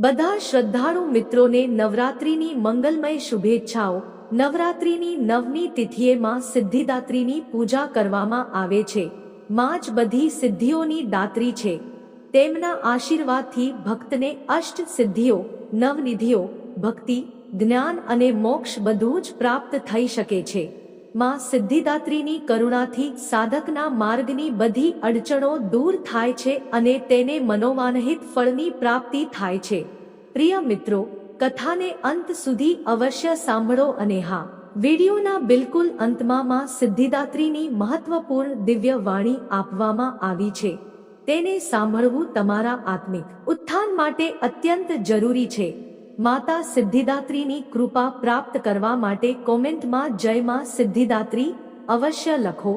બધા શ્રદ્ધાળુ મિત્રોને નવરાત્રિની મંગલમય શુભેચ્છાઓ. નવરાત્રિની નવમી તિથિએ માં સિદ્ધિદાત્રીની પૂજા કરવામાં આવે છે. માં જ બધી સિદ્ધિઓની દાત્રી છે. તેમના આશીર્વાદથી ભક્તને અષ્ટ સિદ્ધિઓ, નવનિધિઓ, ભક્તિ, જ્ઞાન અને મોક્ષ બધું જ પ્રાપ્ત થઈ શકે છે. માં સિદ્ધિદાત્રીની કરુણાથી સાધકના માર્ગની બધી અડચણો દૂર થાય છે અને તેને મનોવાનહિત ફળની પ્રાપ્તિ થાય છે. પ્રિય મિત્રો, કથાને અંત સુધી અવશ્ય સાંભળો અને હા, વિડીયોના બિલકુલ અંતમાં માં સિદ્ધિદાત્રીની મહત્વપૂર્ણ દિવ્ય વાણી આપવામાં આવી છે. તેને સાંભળવું તમારા આત્મિક ઉત્થાન માટે અત્યંત જરૂરી છે. માતા સિદ્ધિદાત્રીની કૃપા પ્રાપ્ત કરવા માટે કોમેન્ટમાં જય માં સિદ્ધિદાત્રી અવશ્ય લખો.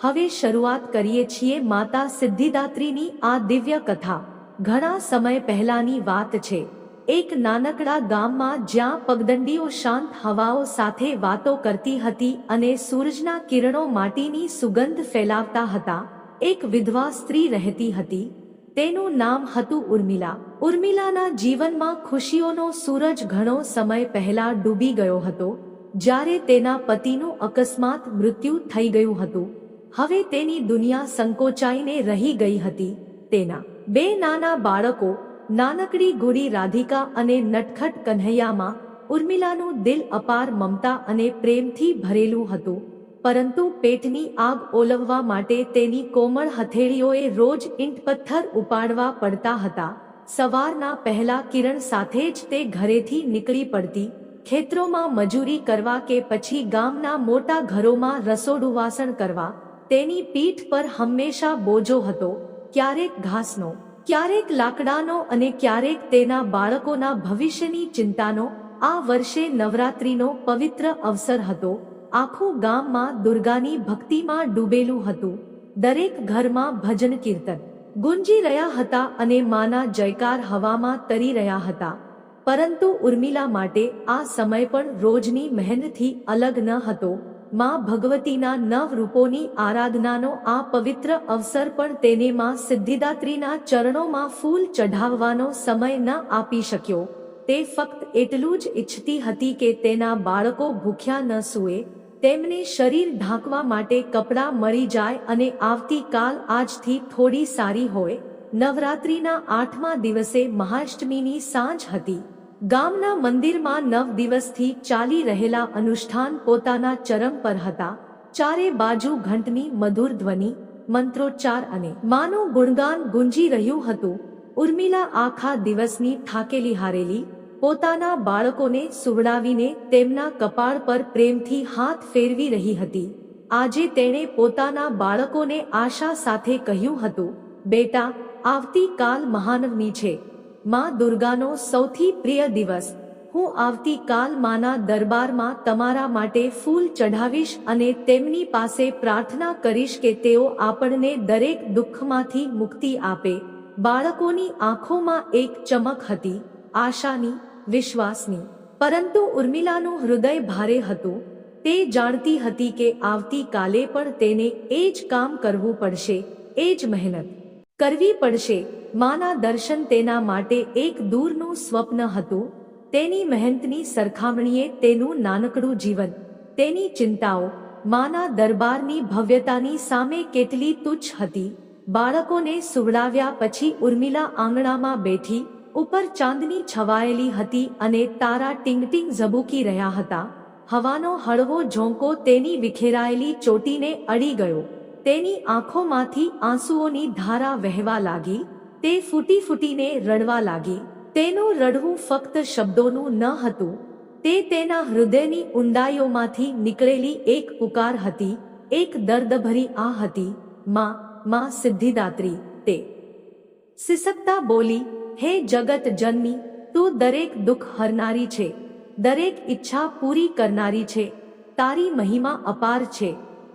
હવે શરૂઆત કરીએ છીએ માતા સિદ્ધિદાત્રીની આ દિવ્ય કથા. ઘણા સમય પહેલાની વાત છે. એક નાનકડા ગામમાં જ્યાં પગદંડીઓ શાંત હવાઓ સાથે વાતો કરતી હતી અને સૂરજના કિરણો માટીની સુગંધ ફેલાવતા હતા. એક વિધવા સ્ત્રી રહેતી હતી. તેનું નામ હતું ઉર્મિલા. ઉર્મિલાના જીવનમાં ખુશીઓનો સૂરજ ઘણો સમય પહેલા ડૂબી ગયો હતો, જ્યારે તેના પતિનું અકસ્માત મૃત્યુ થઈ ગયું હતું. હવે તેની દુનિયા સંકોચાઈને રહી ગઈ હતી. તેના બે નાના બાળકો, નાનકડી ગુડી રાધિકા અને નટખટ કન્હૈયામાં ઉર્મિલાનું દિલ અપાર મમતા અને પ્રેમથી ભરેલું હતું. પરંતુ પેટની આગ ઓલવવા માટે તેની કોમળ હથેળીઓએ રોજ ઈંટ પથ્થર ઉપાડવા પડતા હતા. સવારના પહેલા કિરણ સાથે જ તે ઘરેથી નીકળી પડતી. ખેતરોમાં મજૂરી કરવા કે પછી ગામના મોટા ઘરોમાં રસોડું વાસણ કરવા, તેની પીઠ પર હંમેશા બોજો હતો. ક્યારેક ઘાસનો, ક્યારેક લાકડાનો અને ક્યારેક તેના બાળકોના ભવિષ્યની ચિંતાનો, આ વર્ષે નવરાત્રીનો પવિત્ર અવસર હતો. આખું ગામમાં દુર્ગાની ભક્તિમાં ડૂબેલું હતું. દરેક ઘરમાં ભજન કીર્તન ગુંજી રહ્યા હતા અને માના જયકાર હવામાં તરી રહ્યા હતા. પરંતુ ઉર્મિલા માટે આ સમય પણ રોજની મહેનતથી અલગ ન હતો. માં ભગવતીના નવ રૂપોની આરાધનાનો આ પવિત્ર અવસર પણ તેને માં સિદ્ધિદાત્રીના ચરણોમાં ફૂલ ચઢાવવાનો સમય ન આપી શક્યો. તે ફક્ત એટલું જ ઈચ્છતી હતી કે તેના બાળકો ભૂખ્યા ન સૂએ. તેમને શરીર ઢાંકવા માટે કપડાં મળી જાય અને આવતીકાલ આજથી થોડી સારી હોય. નવરાત્રિના આઠમા દિવસે મહાષ્ટમીની સાંજ હતી. ગામના મંદિરમાં નવ દિવસથી ચાલી રહેલા અનુષ્ઠાન પોતાના ચરમ પર હતા. ચારે બાજુ ઘંટની મધુર ધ્વનિ, મંત્રોચ્ચાર અને માનું ગુણગાન ગુંજી રહ્યું હતું. ઉર્મિલા આખા દિવસની થાકેલી હારેલી પોતાના બાળકોને સુવડાવીને તેમના કપાળ પર પ્રેમથી હાથ ફેરવી રહી હતી. આજે તેણે પોતાના બાળકોને આશા સાથે કહ્યું હતું, બેટા આવતીકાલ મહાનવમી છે. માં દુર્ગાનો સૌથી પ્રિય દિવસ. હું આવતીકાલ માના દરબારમાં તમારા માટે ફૂલ ચઢાવીશ અને તેમની પાસે પ્રાર્થના કરીશ કે તેઓ આપણને દરેક દુઃખમાંથી મુક્તિ આપે. બાળકોની આંખોમાં એક ચમક હતી. આશાની, વિશ્વાસની. પરંતુ ઉર્મિલાનું હૃદય ભારે હતું. તે જાણતી હતી કે આવતીકાલે પણ તેને એ જ કામ કરવું પડશે, એ જ મહેનત કરવી પડશે. માના દર્શન તેના માટે એક દૂરનું સ્વપ્ન હતું. તેની મહેનતની સરખામણીએ તેનું નાનકડું જીવન, તેની ચિંતાઓ, માના દરબારની ભવ્યતાની સામે કેટલી તુચ્છ હતી. બાળકોને સુવડાવ્યા પછી ઉર્મિલા આંગણામાં બેઠી ઉપર ચાંદની છવાયેલી હતી અને તારા ટીંગટીંગ ઝબૂકી રહ્યા હતા. હવાનો હળવો ઝોંકો તેની વિખેરાયેલી ચોટીને અડી ગયો. તેની આંખોમાંથી આંસુઓની ધારા વહેવા લાગી. તે ફૂટી ફૂટીને રડવા લાગી. તેનું રડવું ફક્ત શબ્દોનું ન હતું. તે તેના હૃદયની ઊંડાઈઓમાંથી નીકળેલી એક પુકાર હતી. એક દર્દભરી આ હતી. માં માં સિદ્ધિદાત્રી, તે. સિસકતા બોલી હે જગત જન્મી, તું દરેક દુઃખ હરનારી છે, દરેક ઈચ્છા પૂરી કરનારી છે, તારી મહિમા અપાર છે,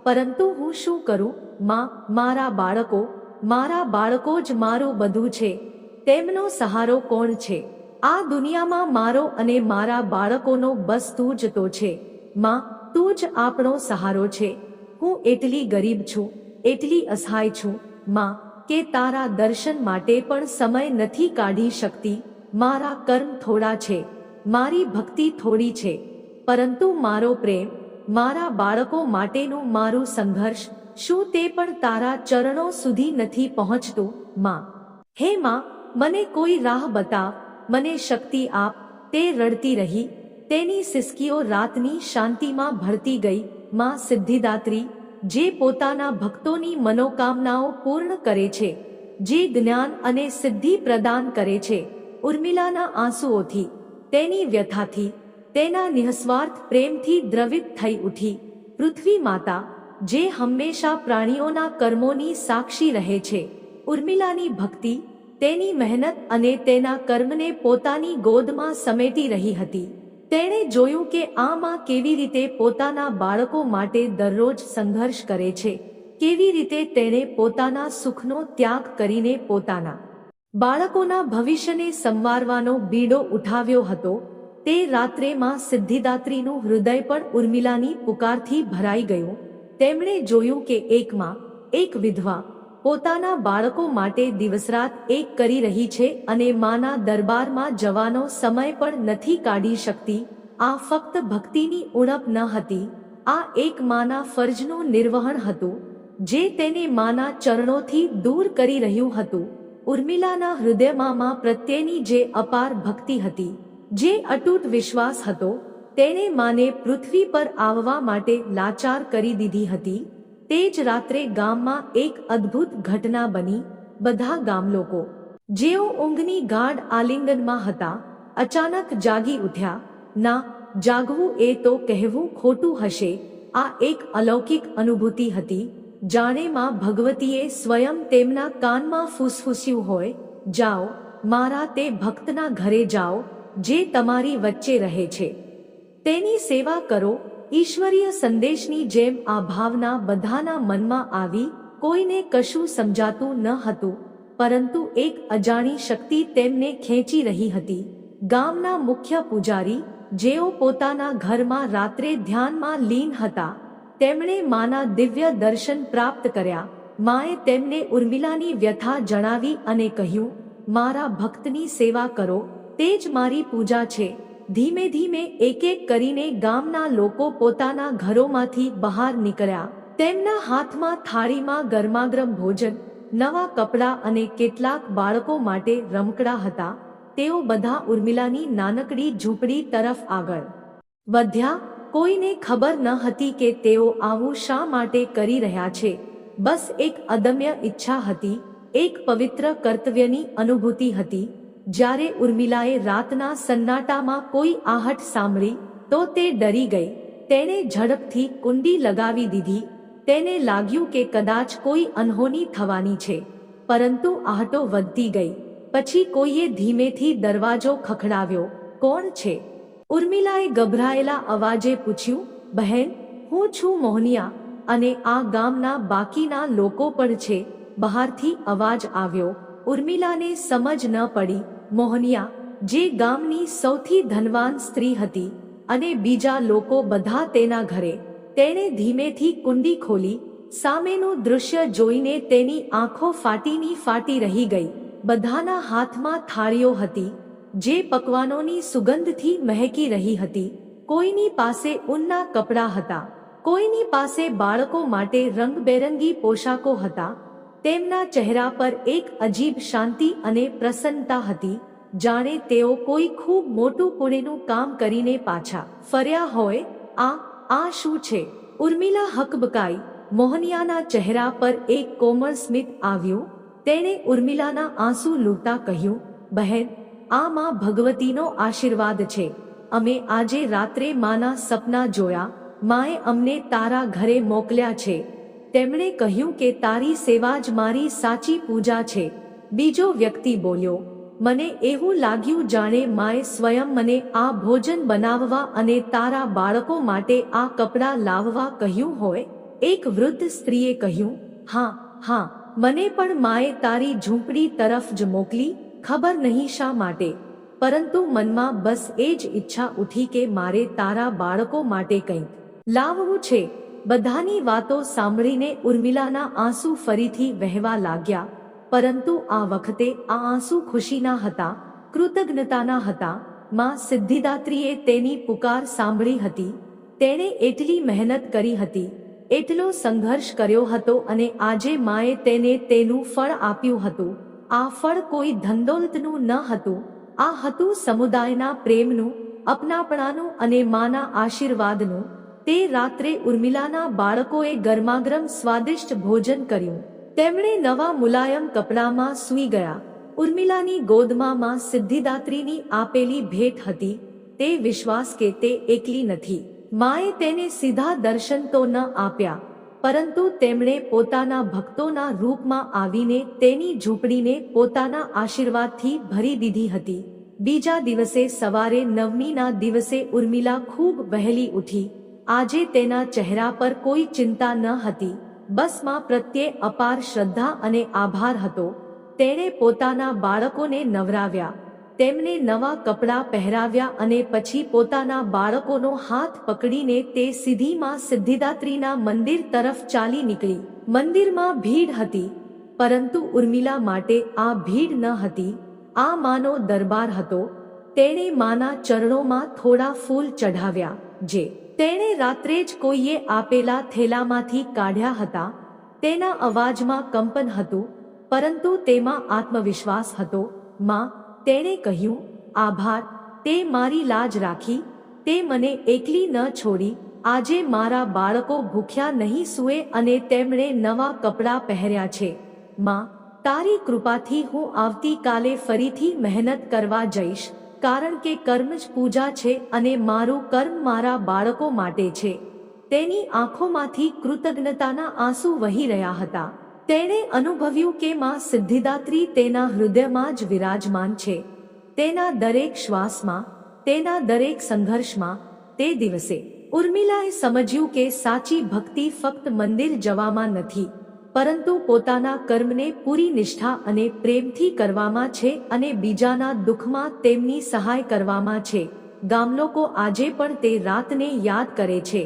પરંતુ હું શું કરું? માં, મારા બાળકો મારા બાળકો જ મારું બધું છે, તેમનો સહારો કોણ છે? આ દુનિયામાં મારો અને મારા બાળકોનો બસ તું જ તો છે, માં, તું જ આપણો સહારો છે, હું એટલી ગરીબ છું, એટલી અસહાય છું, માં કે તારા દર્શન માટે પણ સમય નથી કાઢી શકતી. મારા કર્મ થોડા છે, મારી ભક્તિ થોડી છે, પરંતુ મારો પ્રેમ, મારા બાળકો માટેનું મારું સંઘર્ષ, શું તે પણ તારા ચરણો સુધી નથી પહોંચતું? માં, હે માં, મને કોઈ રાહ બતાવ, મને શક્તિ આપ, તે રડતી રહી, તેની સિસકીઓ રાતની શાંતિમાં ભળતી ગઈ. માં સિદ્ધિદાત્રી જે પોતાના ભક્તોની મનોકામનાઓ પૂર્ણ કરે છે, જે જ્ઞાન અને સિદ્ધિ પ્રદાન કરે છે. ઉર્મિલાના આંસુઓથી, તેની વ્યથાથી, તેના નિઃસ્વાર્થ પ્રેમથી દ્રવિત થઈ ઉઠી. પૃથ્વી માતા, જે હંમેશા પ્રાણીઓના કર્મોની સાક્ષી રહે છે. ઉર્મિલાની ભક્તિ, તેની મહેનત અને તેના કર્મને પોતાની ગોદમાં સમેટી રહી હતી. તેણે જોયું કે આ માં કેવી રીતે પોતાના બાળકો માટે દરરોજ સંઘર્ષ કરે છે, કેવી રીતે તેણે પોતાના સુખનો ત્યાગ કરીને પોતાના બાળકોના ભવિષ્યને સંવારવાનો બીડો ઉઠાવ્યો હતો. તે રાત્રે માં સિદ્ધિદાત્રીનું હૃદય પણ ઉર્મિલાની પુકારથી ભરાઈ ગયું. તેમણે જોયું કે એકમાં એક વિધવા પોતાના બાળકો માટે દિવસરાત એક કરી રહી છે અને માના દરબારમાં જવાનો સમય પણ નથી કાઢી શકતી, આ ફક્ત ભક્તિની ઉણપ ન હતી, આ એક માના ફરજનું નિર્વહન હતું, જે તેને માના ચરણોથી દૂર કરી રહ્યું હતું. ઉર્મિલાના હૃદયમાં પ્રત્યેની જે અપાર ભક્તિ હતી, જે અટૂટ વિશ્વાસ હતો તેણે માને પૃથ્વી પર આવવા માટે લાચાર કરી દીધી હતી. તે જ રાત્રે ગામમાં એક અદ્ભુત ઘટના બની બધા ગામ લોકો જેઓ ઊંઘની ગાઢ આલિંગનમાં હતા, અચાનક જાગી ઉઠ્યા, ના, જાગવું એ તો કહેવું ખોટું હશે. આ એક અલૌકિક અનુભૂતિ હતી, જાણે માં ભગવતીએ સ્વયં તેમના કાનમાં ફૂસફૂસ્યું હોય. જાઓ, મારા તે ભક્તના ઘરે જાઓ, જે તમારી વચ્ચે રહે છે. તેની સેવા કરો ઈશ્વરીય સંદેશની જેમ આ ભાવના બધાના મનમાં આવી, કોઈને કશું સમજાતું ન હતું, પરંતુ એક અજાણી શક્તિ તેમને ખેંચી રહી હતી. ગામના મુખ્ય પૂજારી, જેઓ પોતાના ઘરમાં રાત્રે ધ્યાનમાં લીન હતા, તેમણે માના દિવ્ય દર્શન પ્રાપ્ત કર્યા. માએ તેમને ઉર્મિલાની વ્યથા જણાવી અને કહ્યું, મારા ભક્તની સેવા કરો, તે જ મારી પૂજા છે. ધીમે ધીમે એક એક કરીને ગામના લોકો પોતાના ઘરોમાંથી બહાર નીકળ્યા. તેમના હાથમાં થાળીમાં ગરમાગરમ ભોજન, નવા કપડાં અને કેટલાક બાળકો માટે રમકડા હતા. તેઓ બધા ઉર્મિલાની નાનકડી ઝૂંપડી તરફ આગળ. વધ્યા, કોઈને ખબર ન હતી કે તેઓ આવું શા માટે કરી રહ્યા છે. બસ એક અદમ્ય ઈચ્છા હતી, એક પવિત્ર કર્તવ્યની અનુભૂતિ હતી. જ્યારે ઉર્મિલાએ રાતના સન્નાટામાં કોઈ આહટ સાંભળી, તો તે ડરી ગઈ. તેણે ઝડપથી કુંડી લગાવી દીધી. તેને લાગ્યું કે કદાચ કોઈ અનહોની થવાની છે. પરંતુ આહટો વધતી ગઈ. પછી કોઈએ ધીમેથી દરવાજો ખખડાવ્યો. કોણ છે? ઉર્મિલાએ ગભરાયેલા અવાજે પૂછ્યું. બહેન, હું છું મોહનિયા અને આ ગામના બાકીના લોકો પણ છે. બહારથી અવાજ આવ્યો. ઉર્મિલાને સમજ ન પડી. મોહનિયા, જે ગામની સૌથી ધનવાન સ્ત્રી હતી અને બીજા લોકો બધા તેના ઘરે, તેણે ધીમેથી કુંડી ખોલી, સામેનું દૃશ્ય જોઈને તેની આંખો ફાટીની ફાટી રહી ગઈ, બધાના હાથમાં થાળીઓ હતી, જે પકવાનોની સુગંધથી મહેકી રહી હતી, કોઈની પાસે ઊનના કપડાં હતા, કોઈની પાસે બાળકો માટે રંગબેરંગી પોશાકો હતા તેમના ચહેરા પર એક અજીબ શાંતિ અને પ્રસન્નતા હતી, જાણે તેઓ કોઈ ખૂબ મોટું પુણેનું કામ કરીને પાછા ફર્યા હોય, આ આ શું છે? ઉર્મિલા હકબકાઈ, મોહનિયાના ચહેરા પર એક કોમળ સ્મિત આવ્યું, તેણે ઉર્મિલાના આંસુ લૂંટતા કહ્યું, બહેન, આ માં ભગવતીનો આશીર્વાદ છે. અમે આજે રાત્રે માના સપના જોયા, માએ અમને તારા ઘરે મોકલ્યા છે. તેમણે કહ્યું કે તારી સેવા જ મારી સાચી પૂજા છે. બીજો વ્યક્તિ બોલ્યો, મને એવું લાગ્યું જાણે માએ સ્વયં મને આ ભોજન બનાવવા અને તારા બાળકો માટે આ કપડાં લાવવા કહ્યું હોય? એક વૃદ્ધ સ્ત્રીએ કહ્યું, હા હા, મને પણ માએ તારી ઝૂંપડી તરફ જ મોકલી, ખબર નહીં શા માટે. પરંતુ મનમાં બસ એ જ ઈચ્છા ઉઠી કે મારે તારા બાળકો માટે કંઈક લાવવું છે. બધાની વાતો સાંભળીને ઉર્મિલાના આંસુ ફરીથી વહેવા લાગ્યા. પરંતુ આ વખતે આ આંસુ ખુશીના હતા, કૃતજ્ઞતાના હતા. માં સિદ્ધિદાત્રીએ તેની પુકાર સાંભળી હતી. તેણે એટલી મહેનત કરી હતી, એટલો સંઘર્ષ કર્યો હતો અને આજે માએ તેને તેનું ફળ આપ્યું હતું. આ ફળ કોઈ ધંદોલતનું ન હતું. આ હતું સમુદાયના પ્રેમનું, અપનાપણાનું અને માના આશીર્વાદનું. તે રાત્રે ઉર્મિલાના બાળકોએ ગરમાગરમ સ્વાદિષ્ટ ભોજન કર્યું. તેમણે નવા મુલાયમ કપડામાં સૂઈ ગયા. ઉર્મિલાની ગોદમાં માં સિદ્ધિદાત્રીની આપેલી ભેટ હતી. તે વિશ્વાસ કે તે એકલી નથી. માએ તેને સીધા દર્શન તો ન આપ્યા, પરંતુ તેમણે પોતાના ભક્તોના રૂપમાં આવીને તેની ઝૂંપડીને પોતાના આશીર્વાદથી ભરી દીધી હતી. બીજા દિવસે સવારે નવમીના દિવસે ઉર્મિલા ખૂબ વહેલી ઉઠી. આજે તેના ચહેરા પર કોઈ ચિંતા ન હતી. બસમાં પ્રત્યે અપાર શ્રદ્ધા અને આભાર હતો. તેણે પોતાના બાળકોને નવરાવ્યા. તેમને નવા કપડાં પહેરાવ્યા અને પછી પોતાના બાળકોનો હાથ પકડીને તે સીધીમાં સિદ્ધિદાત્રીના મંદિર તરફ ચાલી નીકળી. મંદિરમાં ભીડ હતી, પરંતુ ઉર્મિલા માટે આ ભીડ ન હતી. આ માનો દરબાર હતો. તેણે માના ચરણોમાં થોડા ફૂલ ચઢાવ્યા, જે તેણે રાત્રે જ કોઈએ આપેલા થેલામાંથી કાઢ્યા હતા, તેના અવાજમાં કંપન હતું, પરંતુ તેમાં આત્મવિશ્વાસ હતો. માં, તેણે કહ્યું, આભાર, તે મારી લાજ રાખી, તે મને એકલી ન છોડી, આજે મારા બાળકો ભૂખ્યા નહીં સૂએ અને તેમણે નવા કપડાં પહેર્યા છે. માં, તારી કૃપાથી હું આવતીકાલે ફરીથી મહેનત કરવા જઈશ. કારણ કે કર્મ જ પૂજા છે અને મારું કર્મ મારા બાળકો માટે છે. તેની આંખોમાંથી કૃતજ્ઞતાના આંસુ વહી રહ્યા હતા. તેણે અનુભવ્યું કે માં સિદ્ધિદાત્રી તેના હૃદયમાં જ વિરાજમાન છે. તેના દરેક શ્વાસમાં, તેના દરેક સંઘર્ષમાં, તે દિવસે ઉર્મિલાએ સમજ્યું કે સાચી ભક્તિ ફક્ત મંદિર જવામાં નથી પરંતુ પોતાના કર્મને પૂરી નિષ્ઠા અને પ્રેમથી કરવામાં છે અને બીજાના દુઃખમાં તેમની સહાય કરવામાં છે. ગામલોકો આજે પણ તે રાતને યાદ કરે છે.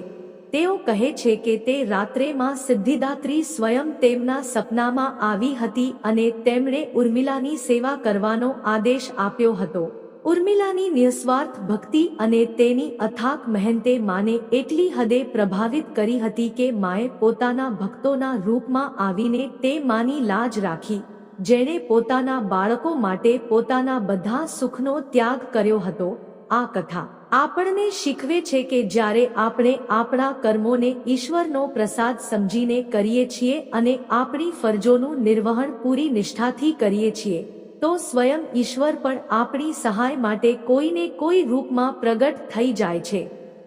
તેઓ કહે છે કે તે રાત્રેમાં સિદ્ધિદાત્રી સ્વયં તેમના સપનામાં આવી હતી અને તેમણે ઉર્મિલાની સેવા કરવાનો આદેશ આપ્યો હતો. ઉર્મિલાની નિસ્વાર્થ ભક્તિ અને તેની અથાક મહેનતે માને એટલી હદે પ્રભાવિત કરી હતી કે માએ પોતાના ભક્તોના રૂપમાં આવીને તે માની લાજ રાખી, જેણે પોતાના બાળકો માટે પોતાના બધા સુખનો ત્યાગ કર્યો હતો. આ કથા આપણને શીખવે છે કે જ્યારે આપણે આપણા કર્મોને ઈશ્વરનો પ્રસાદ સમજીને કરીએ છીએ અને આપણી ફરજોનું નિર્વહન પૂરી નિષ્ઠાથી કરીએ છીએ તો સ્વયં ઈશ્વર પણ આપણી સહાય માટે કોઈને કોઈ રૂપમાં પ્રગટ થઈ જાય છે.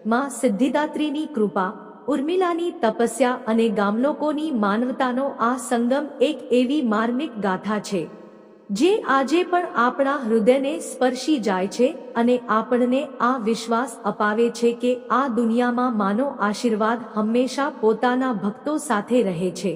માં સિદ્ધિદાત્રીની કૃપા, ઉર્મિલાની તપસ્યા અને ગામલોકોની માનવતાનો આ સંગમ એક એવી માર્મિક ગાથા છે, જે આજે પણ આપણા હૃદયને સ્પર્શી જાય છે અને આપણને આ વિશ્વાસ અપાવે છે કે આ દુનિયામાં માનો આશીર્વાદ હંમેશા પોતાના ભક્તો સાથે રહે છે.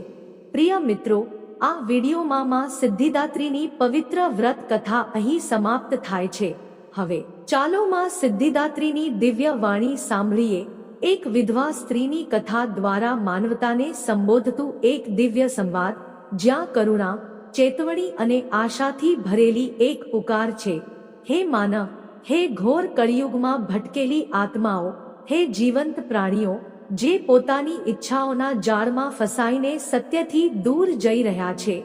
પ્રિય મિત્રો આ વિડીયોમાં માં સિદ્ધિદાત્રીની પવિત્ર વ્રત કથા અહીં સમાપ્ત થાય છે. હવે, ચાલો માં સિદ્ધિદાત્રીની દિવ્ય વાણી સાંભળીએ. એક વિધવા સ્ત્રીની કથા દ્વારા માનવતાને સંબોધતું એક દિવ્ય સંવાદ, જ્યાં કરુણા, ચેતવણી અને આશાથી ભરેલી એક પુકાર છે. હે માનવ, હે ઘોર કળિયુગમાં ભટકેલી આત્માઓ, હે જીવંત પ્રાણીઓ જે પોતાની ઈચ્છાઓના જાળમાં ફસાઈને સત્યથી દૂર જઈ રહ્યા છે.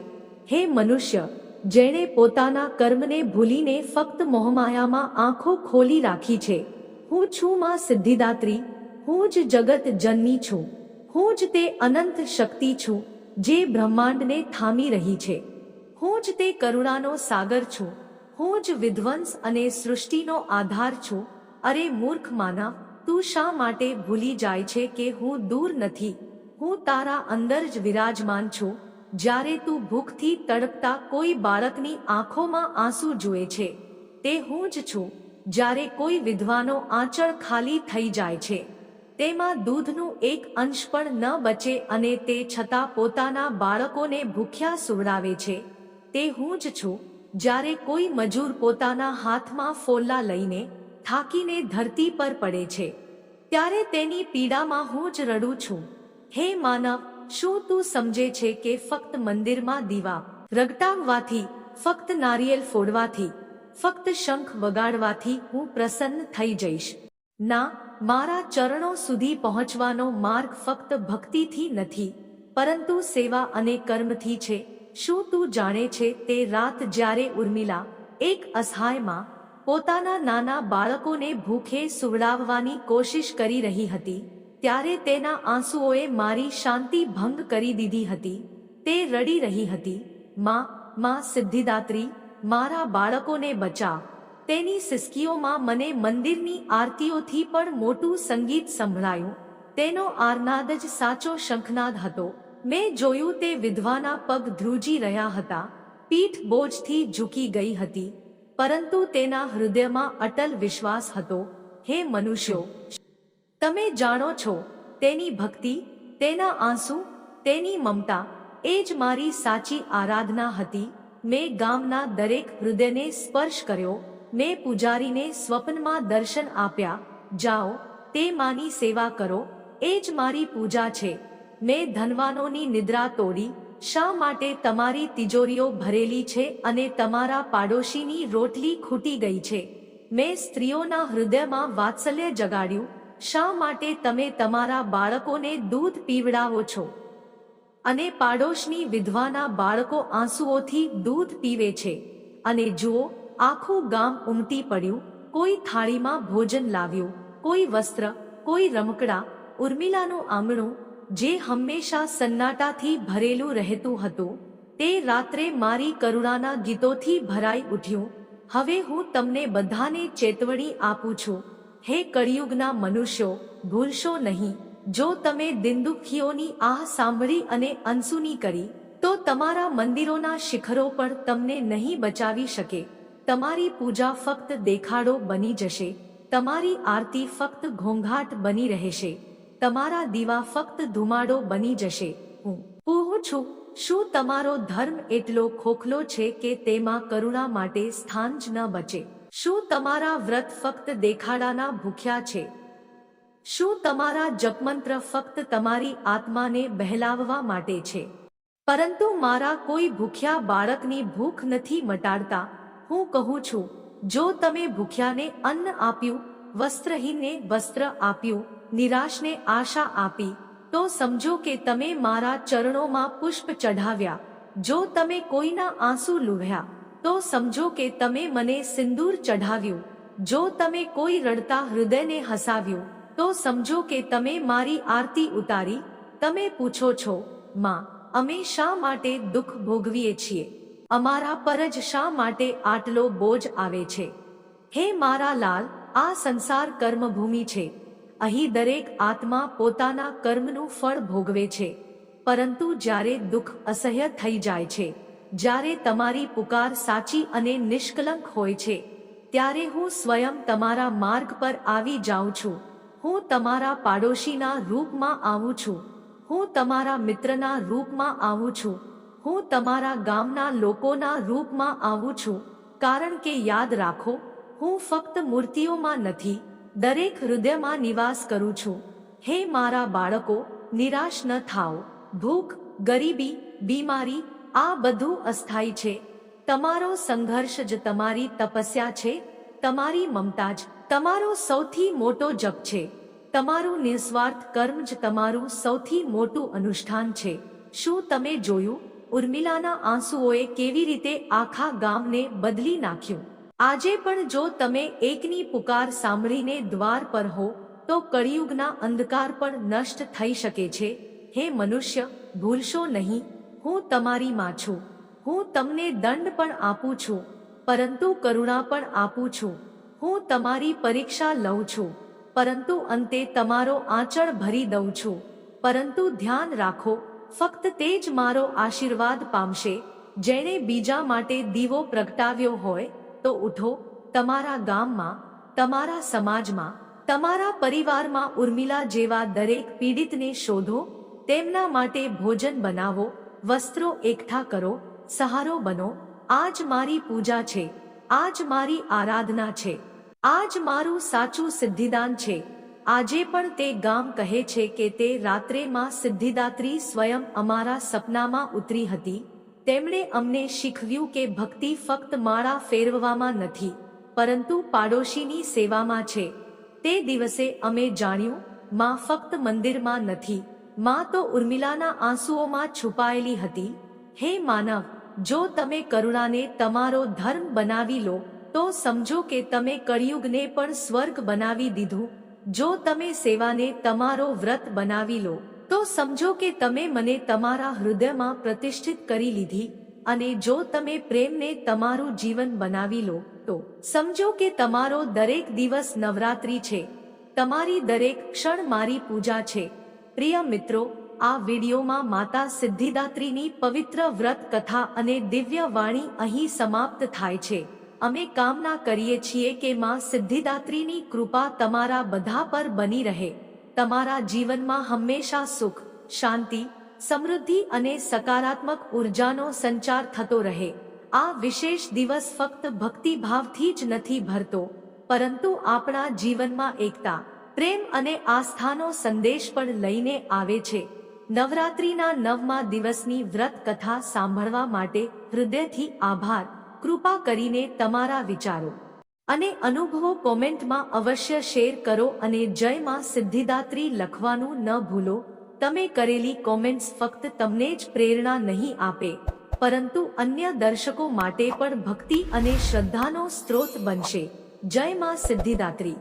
હે મનુષ્ય, જેણે પોતાના કર્મને ભૂલીને ફક્ત મોહમાયામાં આંખો ખોલી રાખી છે. હું છું માં સિદ્ધિદાત્રી, હું જ જગત જન્મી છું. હું જ તે અનંત શક્તિ છું, જે બ્રહ્માંડને થામી રહી છે. હું જ તે કરુણાનો સાગર છું. હું જ વિધ્વંસ અને સૃષ્ટિનો આધાર છું. અરે મૂર્ખ માનવ તું શા માટે ભૂલી જાય છે કે હું દૂર નથી? હું તારા અંદર જ વિરાજમાન છું. જ્યારે તું ભૂખથી તડપતા કોઈ બાળકની આંખોમાં આંસુ જુએ છે, તે હું જ છું. જ્યારે કોઈ વિધવાનો આંચળ ખાલી થઈ જાય છે, તેમાં દૂધનું એક અંશ પણ ન બચે અને તે છતાં પોતાના બાળકોને ભૂખ્યા સુવડાવે છે, તે હું જ છું. જ્યારે કોઈ મજૂર પોતાના હાથમાં ફોલ્લા લઈને થાકીને ધરતી પર પડે છે. ત્યારે તેની પીડામાં હું જ રડું છું. હે માનવ, શું તું સમજે છે કે ફક્ત મંદિરમાં દીવા, રગટાવવાથી, ફક્ત નારિયેલ ફોડવાથી, ફક્ત શંખ વગાડવાથી હું પ્રસન્ન થઈ જઈશ? ના, મારા ચરણો સુધી પહોંચવાનો માર્ગ ફક્ત ભક્તિથી નથી, પરંતુ સેવા અને કર્મથી છે. શું તું જાણે છે તે રાત જ્યારે ઉર્મિલા, એક અસહાયમાં પોતાના નાના બાળકોને ભૂખે સુવડાવવાની કોશિશ કરી રહી હતી, ત્યારે તેના આંસુઓએ મારી શાંતિ ભંગ કરી દીધી હતી. તે રડી રહી હતી. માં માં સિદ્ધિદાત્રી, મારા બાળકોને બચાવ તેની સિસકીઓમાં મને મંદિરની આરતીઓથી પણ મોટું સંગીત સંભળાયું. તેનો આરનાદ જ સાચો શંખનાદ હતો. મેં જોયું તે વિધવાના પગ ધ્રુજી રહ્યા હતા. પીઠ બોજથી ઝૂકી ગઈ હતી. પરંતુ તેના હૃદયમાં અટલ વિશ્વાસ હતો, હે મનુષ્યો, તમે જાણો છો, તેની ભક્તિ, તેના આંસુ, તેની મમતા, એ જ મારી સાચી આરાધના હતી. મેં ગામના દરેક હૃદયને સ્પર્શ કર્યો, મેં પૂજારીને સ્વપ્નમાં દર્શન આપ્યા, જાઓ, તે માની સેવા કરો, એ જ મારી પૂજા છે. મેં ધનવાનોની નિદ્રા તોડી શા માટે તમારી તિજોરીઓ ભરેલી છે અને તમારા પાડોશીની રોટલી ખૂટી ગઈ છે? મેં સ્ત્રીઓના હૃદયમાં વાત્સલ્ય જગાડ્યું. શા માટે તમે તમારા બાળકોને દૂધ પીવડાવો છો? અને પાડોશની વિધવાના બાળકો આંસુઓથી દૂધ પીવે છે. અને જુઓ, આખું ગામ ઉમટી પડ્યું. કોઈ થાળીમાં ભોજન લાવ્યું. કોઈ વસ્ત્ર, કોઈ રમકડા, ઉર્મિલાનું આંગણું જે હંમેશા સન્નાટાથી ભરેલું રહેતું હતું, તે રાત્રે મારી કરુણાના ગીતોથી ભરાઈ ઉઠ્યું. હવે હું તમને બધાને ચેતવણી આપું છું. હે કળિયુગના મનુષ્યો, ભૂલશો નહીં. જો તમે દિનદુખીઓની આહ સાંભળી અને અનસુની કરી, તો તમારા મંદિરોના શિખરો પણ તમને નહીં બચાવી શકે. તમારી પૂજા ફક્ત દેખાડો બની જશે. તમારી આરતી ફક્ત ઘોંઘાટ બની રહેશે. તમારા દીવા ફક્ત ધુમાડો બની જશે. હું પૂહું છું, શું તમારો ધર્મ એટલો ખોખલો છે કે તેમાં કરુણા માટે સ્થાન જ ન બચે? શું તમારા વ્રત ફક્ત દેખાડાના ભૂખ્યા છે? શું તમારા જપમંત્ર ફક્ત તમારી આત્માને બહેલાવવા માટે છે? પરંતુ મારા કોઈ ભૂખ્યા બાળકની ભૂખ નથી મટાડતા. હું કહું છું, જો તમે ભૂખ્યાને અન્ન આપ્યું વસ્ત્રહીનને વસ્ત્ર આપ્યું નિરાશને આશા આપી, તો સમજો કે તમે મારા ચરણોમાં પુષ્પ ચઢાવ્યા. જો તમે કોઈના આંસુ લૂહ્યા, તો સમજો કે તમે મને સિંદૂર ચઢાવ્યું. જો તમે કોઈ રડતા હૃદયને હસાવ્યું, તો સમજો કે તમે મારી આરતી ઉતારી. તમે પૂછો છો, માં, અમે શા માટે દુઃખ ભોગવીએ છીએ? અમારા પર જ શા માટે આટલો બોજ આવે છે? હે મારા લાલ, આ સંસાર કર્મભૂમિ છે. અહીં દરેક આત્મા પોતાના કર્મનું ફળ ભોગવે છે. પરંતુ જ્યારે દુઃખ અસહ્ય થઈ જાય છે, જ્યારે તમારી પુકાર સાચી અને નિષ્કલંક હોય છે, ત્યારે હું સ્વયં તમારા માર્ગ પર આવી જાઉં છું. હું તમારા પાડોશીના રૂપમાં આવું છું. હું તમારા મિત્રના રૂપમાં આવું છું. હું તમારા ગામના લોકોના રૂપમાં આવું છું. કારણ કે યાદ રાખો, હું ફક્ત મૂર્તિઓમાં નથી દરેક હૃદયમાં નિવાસ કરું છું. હે મારા બાળકો, નિરાશ ન થાઓ. ભૂખ, ગરીબી, બીમારી, આ બધું અસ્થાયી છે. તમારો સંઘર્ષ જ તમારી તપસ્યા છે. તમારી મમતા જ. તમારો સૌથી મોટો જપ છે. તમારું નિસ્વાર્થ કર્મ જ તમારું સૌથી મોટું અનુષ્ઠાન છે. શું તમે જોયું? ઉર્મિલાના આંસુઓએ કેવી રીતે આખા ગામને બદલી નાખ્યું? આજે પણ જો તમે એકની પુકાર સાંભળીને દ્વાર પર હો, તો કળિયુગના અંધકાર પણ નષ્ટ થઈ શકે છે. હે મનુષ્ય, ભૂલશો નહીં. હું તમારી માં છું. હું તમને દંડ પણ આપું છું. પરંતુ કરુણા પણ આપું છું. હું તમારી પરીક્ષા લઉં છું. પરંતુ અંતે તમારો આંચળ ભરી દઉં છું. પરંતુ ધ્યાન રાખો, ફક્ત તે જ મારો આશીર્વાદ પામશે. જેણે બીજા માટે દીવો પ્રગટાવ્યો હોય તો ઉઠો, તમારા ગામમાં, તમારા સમાજમાં, તમારા પરિવારમાં ઉર્મિલા જેવા દરેક પીડિતને શોધો, તેમના માટે ભોજન બનાવો, વસ્ત્રો એકઠા કરો, સહારો બનો, આજ મારી પૂજા છે, આજ મારી આરાધના છે, આજ મારું સાચું સિદ્ધિદાન છે, આજે પણ તે ગામ કહે છે કે તે રાત્રેમાં સિદ્ધિદાત્રી સ્વયં અમારા સપનામાં ઉતરી હતી તેમણે અમને શીખવ્યું કે ભક્તિ ફક્ત માળા ફેરવવામાં નથી, પરંતુ પાડોશીની સેવામાં છે. તે દિવસે અમે જાણ્યું, માં ફક્ત મંદિરમાં નથી, માં તો ઉર્મિલાના આંસુઓમાં છુપાયેલી હતી. હે માનવ, જો તમે કરુણાને તમારો ધર્મ બનાવી લો, તો સમજો કે તમે કળિયુગને પણ સ્વર્ગ બનાવી દીધું. જો તમે સેવાને તમારો વ્રત બનાવી લો તો સમજો કે તમે મને તમારા હૃદયમાં પ્રતિષ્ઠિત કરી લીધી અને જો તમે પ્રેમને તમારું જીવન બનાવી લો, તો સમજો કે તમારો દરેક દિવસ નવરાત્રી છે. તમારી દરેક ક્ષણ મારી પૂજા છે. પ્રિય મિત્રો, આ વિડીયોમાં માતા સિદ્ધિદાત્રીની પવિત્ર વ્રત કથા અને દિવ્ય વાણી અહીં સમાપ્ત થાય છે. અમે કામના કરીએ છીએ કે માં સિદ્ધિદાત્રીની કૃપા તમારા બધા પર બની રહે. તમારા જીવનમાં હંમેશા સુખ, શાંતિ, સમૃદ્ધિ અને સકારાત્મક ઉર્જાનો સંચાર થતો રહે. આ વિશેષ દિવસ ફક્ત ભક્તિભાવથી જ નથી ભરતો, પરંતુ આપણા જીવનમાં એકતા, પ્રેમ અને આસ્થાનો સંદેશ પણ લઈને આવે છે. નવરાત્રિના નવમા દિવસની વ્રત કથા સાંભળવા માટે હૃદયથી આભાર. કૃપા કરીને તમારા વિચારો. અને અનુભવો કોમેન્ટમાં અવશ્ય શેર કરો અને જયમાં સિદ્ધિદાત્રી લખવાનું ન ભૂલો. તમે કરેલી કોમેન્ટ્સ ફક્ત તમને જ પ્રેરણા નહીં આપે, પરંતુ અન્ય દર્શકો માટે પણ ભક્તિ અને શ્રદ્ધાનો સ્ત્રોત બનશે. જય માં સિદ્ધિદાત્રી.